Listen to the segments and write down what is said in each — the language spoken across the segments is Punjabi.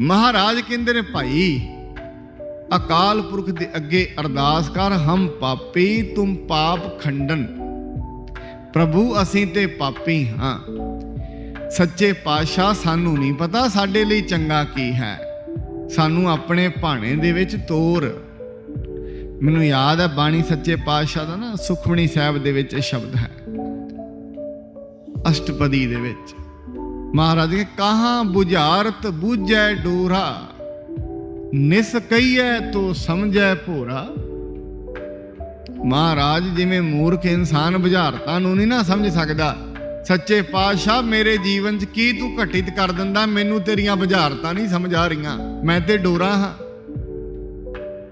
ਮਹਾਰਾਜ ਕਹਿੰਦੇ ਨੇ, ਭਾਈ, ਅਕਾਲ ਪੁਰਖ ਦੇ ਅੱਗੇ ਅਰਦਾਸ ਕਰ, ਹਮ ਪਾਪੀ, ਤੁਮ ਪਾਪ ਖੰਡਨ। ਪ੍ਰਭੂ, ਅਸੀਂ ਤੇ ਪਾਪੀ ਹਾਂ। ਸੱਚੇ ਪਾਤਸ਼ਾਹ, ਸਾਨੂੰ ਨਹੀਂ ਪਤਾ ਸਾਡੇ ਲਈ ਚੰਗਾ ਕੀ ਹੈ। ਸਾਨੂੰ ਆਪਣੇ ਭਾਣੇ ਦੇ ਵਿੱਚ ਤੋਰ। ਮੈਨੂੰ ਯਾਦ ਹੈ, ਬਾਣੀ ਸੱਚੇ ਪਾਤਸ਼ਾਹ ਦਾ ਨਾ ਸੁਖਮਣੀ ਸਾਹਿਬ ਦੇ ਵਿੱਚ ਇਹ ਸ਼ਬਦ ਹੈ। ਅਸ਼ਟਪਦੀ ਦੇ ਵਿੱਚ। ਮਹਾਰਾਜ ਕੇ ਕਹਾਂ 부ਝਾਰਤ ਬੂਝੈ ਡੋਰਾ? ਨਿਸ ਕਈਐ ਤੋ ਸਮਝੈ ਭੋਰਾ। ਮਹਾਰਾਜ, ਜਿਵੇਂ ਮੂਰਖ ਇਨਸਾਨ ਬੁਝਾਰਤਾਂ ਨੂੰ ਨਹੀਂ ਨਾ ਸਮਝ ਸਕਦਾ, ਸੱਚੇ ਪਾਤਸ਼ਾਹ ਮੇਰੇ ਜੀਵਨ 'ਚ ਕੀ ਤੂੰ ਘਟਿਤ ਕਰ ਦਿੰਦਾ, ਮੈਨੂੰ ਤੇਰੀਆਂ ਬੁਝਾਰਤਾਂ ਨਹੀਂ ਸਮਝ ਆ ਰਹੀਆਂ, ਮੈਂ ਤੇ ਡੋਰਾ ਹਾਂ।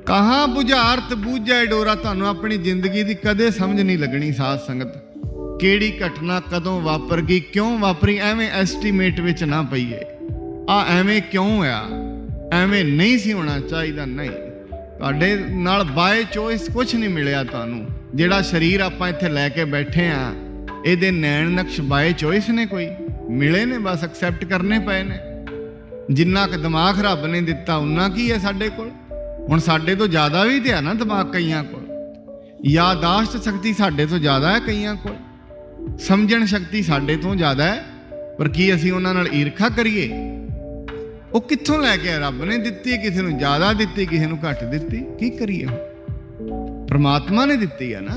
ਕਹਾਂ ਬੁਝਾਰਤ ਬੂਝੈ ਡੋਰਾ, ਤੁਹਾਨੂੰ ਆਪਣੀ ਜ਼ਿੰਦਗੀ ਦੀ ਕਦੇ ਸਮਝ ਨਹੀਂ ਲੱਗਣੀ ਸਾਧ ਸੰਗਤ। ਕਿਹੜੀ ਘਟਨਾ ਕਦੋਂ ਵਾਪਰ ਗਈ ਕਿਉਂ ਵਾਪਰੀ, ਐਵੇਂ ਐਸਟੀਮੇਟ ਵਿੱਚ ਨਾ ਪਈਏ। ਆ ਐਵੇਂ ਕਿਉਂ ਆ? ਐਵੇਂ ਨਹੀਂ ਸੀ ਹੋਣਾ ਚਾਹੀਦਾ, ਨਹੀਂ। ਤੁਹਾਡੇ ਨਾਲ ਬਾਏ ਚੋਇਸ ਕੁਝ ਨਹੀਂ ਮਿਲਿਆ ਤੁਹਾਨੂੰ। ਜਿਹੜਾ ਸਰੀਰ ਆਪਾਂ ਇੱਥੇ ਲੈ ਕੇ ਬੈਠੇ ਆ, ਇਹਦੇ ਨੈਣ ਨਕਸ਼ ਬਾਏ ਚੋਇਸ ਨੇ ਕੋਈ। ਮਿਲੇ ਨੇ, ਬਸ ਐਕਸੈਪਟ ਕਰਨੇ ਪਏ ਨੇ। ਜਿੰਨਾ ਕੁ ਦਿਮਾਗ ਰੱਬ ਨੇ ਦਿੱਤਾ ਉਨਾ ਕੀ ਹੈ ਸਾਡੇ ਕੋਲ? ਹੁਣ ਸਾਡੇ ਤੋਂ ਜ਼ਿਆਦਾ ਵੀ ਤੇ ਹੈ ਨਾ ਦਿਮਾਗ ਕਈਆਂ ਕੋਲ। ਯਾਦਾਸ਼ਤ ਸ਼ਕਤੀ ਸਾਡੇ ਤੋਂ ਜ਼ਿਆਦਾ ਹੈ ਕਈਆਂ ਕੋਲ। ਸਮਝਣ ਸ਼ਕਤੀ ਸਾਡੇ ਤੋਂ ਜ਼ਿਆਦਾ ਹੈ, ਪਰ ਕੀ ਅਸੀਂ ਉਹਨਾਂ ਨਾਲ ਈਰਖਾ ਕਰੀਏ? ਉਹ ਕਿੱਥੋਂ ਲੈ ਕੇ ਰੱਬ ਨੇ ਦਿੱਤੀ, ਕਿਸੇ ਨੂੰ ਜ਼ਿਆਦਾ ਦਿੱਤੀ, ਕਿਸੇ ਨੂੰ ਘੱਟ ਦਿੱਤੀ। ਕੀ ਕਰੀਏ ਹੁਣ? ਪ੍ਰਮਾਤਮਾ ਨੇ ਦਿੱਤੀ ਆ ਨਾ।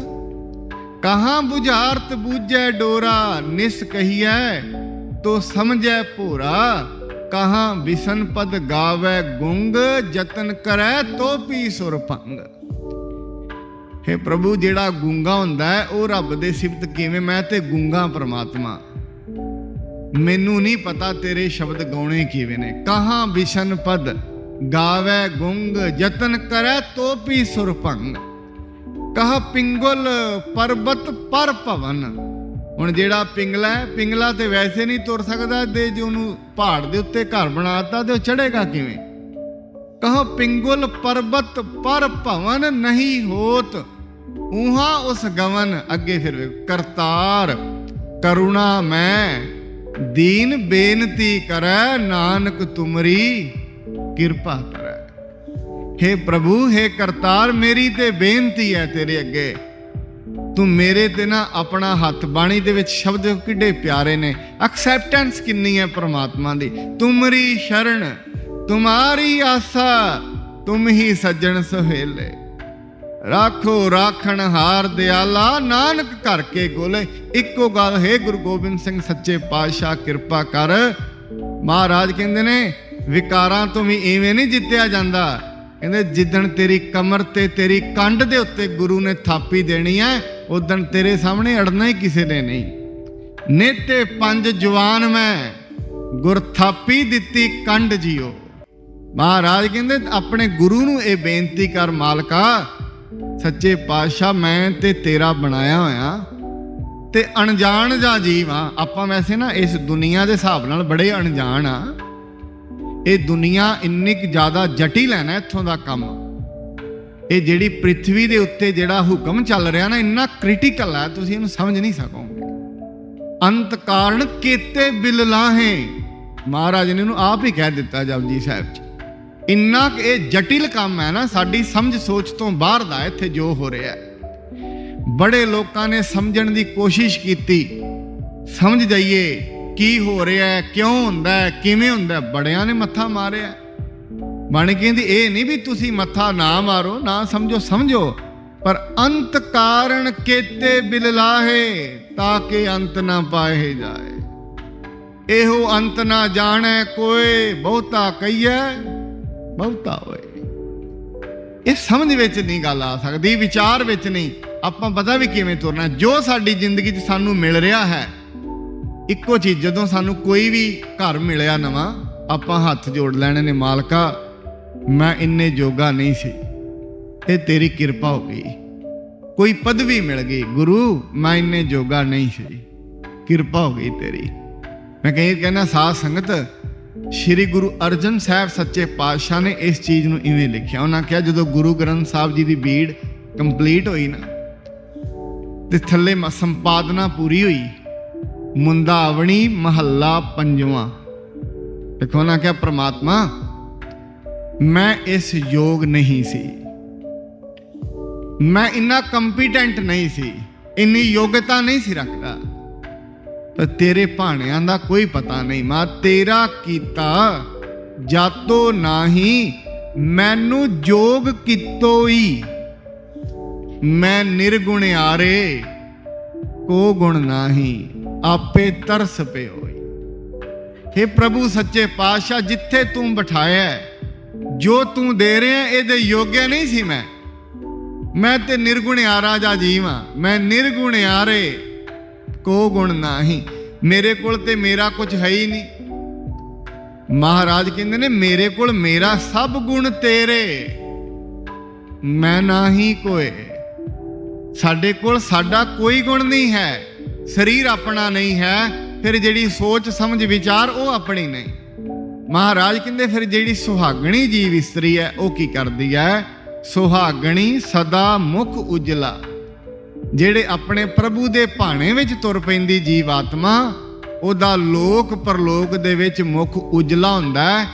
ਕਹਾਂ 부ਝਾਰਤ ਬੂਝੈ ਡੋਰਾ, ਨਿਸ ਕਹੀਐ, ਤੋ ਸਮਝੈ ਭੋਰਾ। ਕਹਾਂ ਵਿਸ਼ਨ ਪਦ ਗਾਵੈ ਗੁੰਗ, ਜਤਨ ਕਰੈ ਤੋ ਪੀ ਸੁਰ ਭੰਗ। ਹੈ ਪ੍ਰਭੂ, ਜਿਹੜਾ ਗੁੰਗਾ ਹੁੰਦਾ ਹੈ, ਉਹ ਰੱਬ ਦੇ ਸਿਫਤ ਕਿਵੇਂ? ਮੈਂ ਤੇ ਗੁੰਗਾ ਪ੍ਰਮਾਤਮਾ। ਮੈਨੂੰ ਨਹੀਂ ਪਤਾ ਤੇਰੇ ਸ਼ਬਦ ਗਾਉਣੇ ਕਿਵੇਂ ਨੇ। ਕਹਾਂ ਵਿਸ਼ਨ ਪਦ ਗਾਵੈ ਗੁੰਗ, ਯਤਨ ਕਰੈ ਤੋਪੀ ਸੁਰ ਕਹ ਪਿੰਗਲ ਪਰਬਤ ਪਰ ਭਵਨ। ਹੁਣ ਜਿਹੜਾ ਪਿੰਗਲਾ ਪਿੰਗਲਾ ਤੇ ਵੈਸੇ ਨਹੀਂ ਤੁਰ ਸਕਦਾ, ਤੇ ਜੇ ਉਹਨੂੰ ਪਹਾੜ ਦੇ ਉੱਤੇ ਘਰ ਬਣਾਤਾ ਤੇ ਉਹ ਚੜੇਗਾ ਕਿਵੇਂ? ਕਹ ਪਿੰਗਲ ਪਰਬਤ ਪਰ ਭਵਨ ਨਹੀਂ ਹੋਤ। ਉਹਾਂ ਉਸ ਗਵਨ ਅੱਗੇ ਫਿਰ ਕਰਤਾਰ, ਕਰੁਣਾ ਮੈਂ, ਦੀਨ ਬੇਨਤੀ ਕਰੈ, ਨਾਨਕ ਤੁਮਰੀ ਕਿਰਪਾ ਕਰੈ। हे ਪ੍ਰਭੂ हे ਕਰਤਾਰ, ਮੇਰੀ ਤੇ ਬੇਨਤੀ ਹੈ ਤੇਰੇ ਅੱਗੇ। ਤੂੰ ਮੇਰੇ ਤੇ ਨਾ ਆਪਣਾ ਹੱਥ ਬਾਣੀ ਦੇ ਵਿੱਚ ਸ਼ਬਦ ਕਿੱਡੇ ਪਿਆਰੇ ਨੇ। ਐਕਸੈਪਟੈਂਸ ਕਿੰਨੀ ਹੈ ਪ੍ਰਮਾਤਮਾ ਦੀ। ਤੁਮਰੀ ਸ਼ਰਨ, ਤੁਮਾਰੀ ਆਸਾ, ਤੁਮ ਹੀ ਸੱਜਣ ਸੁਹੇਲੇ। ਰਾਖੋ ਰਾਖਣ ਹਾਰ ਦਿਆਲਾ, ਨਾਨਕ ਘਰ ਕੇ ਗੋਲੇ। ਇੱਕੋ ਗੱਲ, ਹੈ ਗੁਰੂ ਗੋਬਿੰਦ ਸਿੰਘ, ਸੱਚੇ ਪਾਤਸ਼ਾਹ, ਕਿਰਪਾ ਕਰ। ਮਹਾਰਾਜ ਕਹਿੰਦੇ ਨੇ, ਵਿਕਾਰਾਂ ਤੋਂ ਵੀ ਐਵੇਂ ਨਹੀਂ ਜਿੱਤਿਆ ਜਾਂਦਾ। ਕਹਿੰਦੇ, ਜਿੱਦਣ ਤੇਰੀ ਕਮਰ ਤੇ ਤੇਰੀ ਕੰਡ ਦੇ ਉੱਤੇ ਗੁਰੂ ਨੇ ਥਾਪੀ ਦੇਣੀ ਹੈ ਉਦੋਂ ਤੇਰੇ ਸਾਹਮਣੇ ਅੜਨਾ ਹੀ ਕਿਸੇ ਨੇ ਨਹੀਂ। ਨੇਤੇ ਪੰਜ ਜਵਾਨ ਮੈਂ, ਗੁਰ ਥਾਪੀ ਦਿੱਤੀ ਕੰਡ ਜਿਓ। ਮਹਾਰਾਜ ਕਹਿੰਦੇ, ਆਪਣੇ ਗੁਰੂ ਨੂੰ ਇਹ ਬੇਨਤੀ ਕਰ, ਮਾਲਕਾ ਸੱਚੇ ਪਾਤਸ਼ਾਹ, ਮੈਂ ਤੇ ਤੇਰਾ ਬਣਾਇਆ ਹੋਇਆ ਤੇ ਅਣਜਾਣ ਜਾਂ ਜੀਵ ਆ ਆਪਾਂ ਵੈਸੇ ਨਾ ਇਸ ਦੁਨੀਆ ਦੇ ਹਿਸਾਬ ਨਾਲ ਬੜੇ ਅਣਜਾਣ ਆ ਇਹ ਦੁਨੀਆ ਇੰਨੀ ਕੁ ਜ਼ਿਆਦਾ ਜਟਿਲ ਹੈ ਨਾ ਇੱਥੋਂ ਦਾ ਕੰਮ। ਇਹ ਜਿਹੜੀ ਪ੍ਰithvi ਦੇ ਉੱਤੇ ਜਿਹੜਾ ਹੁਕਮ ਚੱਲ ਰਿਹਾ ਨਾ, ਇੰਨਾ ਕ੍ਰਿਟੀਕਲ ਹੈ, ਤੁਸੀਂ ਇਹਨੂੰ ਸਮਝ ਨਹੀਂ ਸਕੋਗੇ। ਅੰਤ ਕਾਰਨ ਕੀਤੇ ਬਿਲ ਲਾਹੇ। ਮਹਾਰਾਜ ਨੇ ਇਹਨੂੰ ਆਪ ਹੀ ਕਹਿ ਦਿੱਤਾ ਜਪਜੀ ਸਾਹਿਬ ਚ। ਇੰਨਾ ਕਿ ਇਹ ਜਟਿਲ ਕੰਮ ਹੈ ਨਾ, ਸਾਡੀ ਸਮਝ ਸੋਚ ਤੋਂ ਬਾਹਰ ਦਾ ਇੱਥੇ ਜੋ ਹੋ ਰਿਹਾ ਹੈ। ਬੜੇ ਲੋਕਾਂ ਨੇ ਸਮਝਣ ਦੀ ਕੋਸ਼ਿਸ਼ ਕੀਤੀ, ਸਮਝ ਜਾਈਏ ਕੀ ਹੋ ਰਿਹਾ ਹੈ, ਕਿਉਂ ਹੁੰਦਾ ਹੈ, ਕਿਵੇਂ ਹੁੰਦਾ ਹੈ, ਬੜਿਆਂ ਨੇ ਮੱਥਾ ਮਾਰਿਆ ਬਾਣੀ ਕਹਿੰਦੀ, ਇਹ ਨਹੀਂ ਵੀ ਤੁਸੀਂ ਮੱਥਾ ਨਾ ਮਾਰੋ, ਨਾ ਸਮਝੋ ਸਮਝੋ, ਪਰ ਅੰਤ ਕਾਰਨ ਕੇਤੇ ਬਿਲ ਲਾਹੇ, ਤਾਂ ਕਿ ਅੰਤ ਨਾ ਪਾਏ ਜਾਏ। ਇਹੋ ਅੰਤ ਨਾ ਜਾਣੈ, ਕੋਏ ਬਹੁਤਾ ਕਹੀਐ ਬਹੁਤਾ ਹੋਏ। ਇਹ ਸਮਝ ਵਿੱਚ ਨਹੀਂ ਗੱਲ ਆ ਸਕਦੀ, ਵਿਚਾਰ ਵਿੱਚ ਨਹੀਂ। ਆਪਾਂ ਪਤਾ ਵੀ ਕਿਵੇਂ ਤੁਰਨਾ ਜੋ ਸਾਡੀ ਜ਼ਿੰਦਗੀ 'ਚ ਸਾਨੂੰ ਮਿਲ ਰਿਹਾ ਹੈ, ਇੱਕੋ ਚੀਜ਼, ਜਦੋਂ ਸਾਨੂੰ ਕੋਈ ਵੀ ਘਰ ਮਿਲਿਆ ਨਵਾਂ, ਆਪਾਂ ਹੱਥ ਜੋੜ ਲੈਣੇ ਨੇ, ਮਾਲਕਾ, ਮੈਂ ਇੰਨੇ ਜੋਗਾ ਨਹੀਂ ਸੀ। ਇਹ ਤੇਰੀ ਕਿਰਪਾ ਹੋ ਗਈ। ਕੋਈ ਪਦਵੀ ਮਿਲ ਗਈ। ਗੁਰੂ, ਮੈਂ ਇੰਨੇ ਜੋਗਾ ਨਹੀਂ ਸੀ। ਕਿਰਪਾ ਹੋ ਗਈ ਤੇਰੀ। ਮੈਂ ਕਹੀ ਕਹਿੰਦਾ, ਸਾਧ ਸੰਗਤ ਸ਼੍ਰੀ ਗੁਰੂ ਅਰਜਨ ਸਾਹਿਬ ਸੱਚੇ ਪਾਤਸ਼ਾਹ ਨੇ ਇਸ ਚੀਜ਼ ਨੂੰ ਇਵੇਂ ਲਿਖਿਆ। ਉਹਨਾਂ ਕਿਹਾ, ਜਦੋਂ ਗੁਰੂ ਗ੍ਰੰਥ ਸਾਹਿਬ ਜੀ ਦੀ ਬੀੜ ਕੰਪਲੀਟ ਹੋਈ ਨਾ, ਤੇ ਥੱਲੇ ਸੰਪਾਦਨਾ ਪੂਰੀ ਹੋਈ, ਮੁੰਦਾਵਣੀ ਮਹੱਲਾ ਪੰਜਵਾਂ। ਦੇਖੋ ਨਾ ਕਿਹਾ, ਪ੍ਰਮਾਤਮਾ, ਮੈਂ ਇਸ ਯੋਗ ਨਹੀਂ ਸੀ। ਮੈਂ ਇੰਨਾ ਕੰਪੀਟੈਂਟ ਨਹੀਂ ਸੀ, ਇੰਨੀ ਯੋਗਤਾ ਨਹੀਂ ਸੀ ਰੱਖਦਾ। ਤੇਰੇ ਭਾਣਿਆਂ ਦਾ ਕੋਈ ਪਤਾ ਨਹੀਂ ਮਾਂ, ਤੇਰਾ ਕੀਤਾ ਜਾਤੋ ਨਾਹੀ, ਮੈਨੂੰ ਜੋਗ ਕੀਤੋਈ। ਮੈਂ ਨਿਰਗੁਣ ਆਰੇ, ਕੋ ਗੁਣ ਨਾਹੀ, ਆਪੇ ਤਰਸ ਪਿਓਈ। हे ਪ੍ਰਭੂ ਸੱਚੇ ਪਾਤਸ਼ਾਹ, ਜਿੱਥੇ ਤੂੰ ਬਿਠਾਇਆ ਜੋ ਤੂੰ ਦੇ ਰਿਹਾ ਇਹਦੇ ਯੋਗਿਆ ਨਹੀਂ ਸੀ ਮੈਂ। ਮੈਂ ਤੇ ਨਿਰਗੁਣ ਨਿਰਗੁਣਿਆਰਾ ਜਾ ਜੀਵਾਂ, ਮੈਂ ਨਿਰਗੁਣਿਆਰੇ ਕੋ ਗੁਣ ਨਾਹੀ? ਮੇਰੇ ਕੋਲ ਤੇ ਮੇਰਾ ਕੁਝ ਹੈ ਹੀ ਨਹੀਂ। ਮਹਾਰਾਜ ਕਹਿੰਦੇ ਨੇ, ਮੇਰੇ ਕੋਲ ਮੇਰਾ ਸਭ ਗੁਣ ਤੇਰੇ। ਮੈਂ ਨਾਹੀ ਕੋਏ। ਸਾਡੇ ਕੋਲ ਸਾਡਾ ਕੋਈ ਗੁਣ ਨਹੀਂ ਹੈ। ਸਰੀਰ ਆਪਣਾ ਨਹੀਂ ਹੈ। ਫਿਰ ਜਿਹੜੀ ਸੋਚ, ਸਮਝ, ਵਿਚਾਰ ਉਹ ਆਪਣੀ ਨਹੀਂ। ਮਹਾਰਾਜ ਕਹਿੰਦੇ, ਫਿਰ ਜਿਹੜੀ ਸੁਹਾਗਣੀ ਜੀਵ ਇਸਤਰੀ ਹੈ, ਉਹ ਕੀ ਕਰਦੀ ਹੈ? ਸੁਹਾਗਣੀ ਸਦਾ ਮੁਖ ਉਜਲਾ। ਜਿਹੜੇ ਆਪਣੇ ਪ੍ਰਭੂ ਦੇ ਭਾਣੇ ਵਿੱਚ ਤੁਰ ਪੈਂਦੀ ਜੀਵ ਆਤਮਾ ਉਹਦਾ ਲੋਕ ਪਰਲੋਕ ਦੇ ਵਿੱਚ ਮੁਖ ਉਜਲਾ ਹੁੰਦਾ ਹੈ।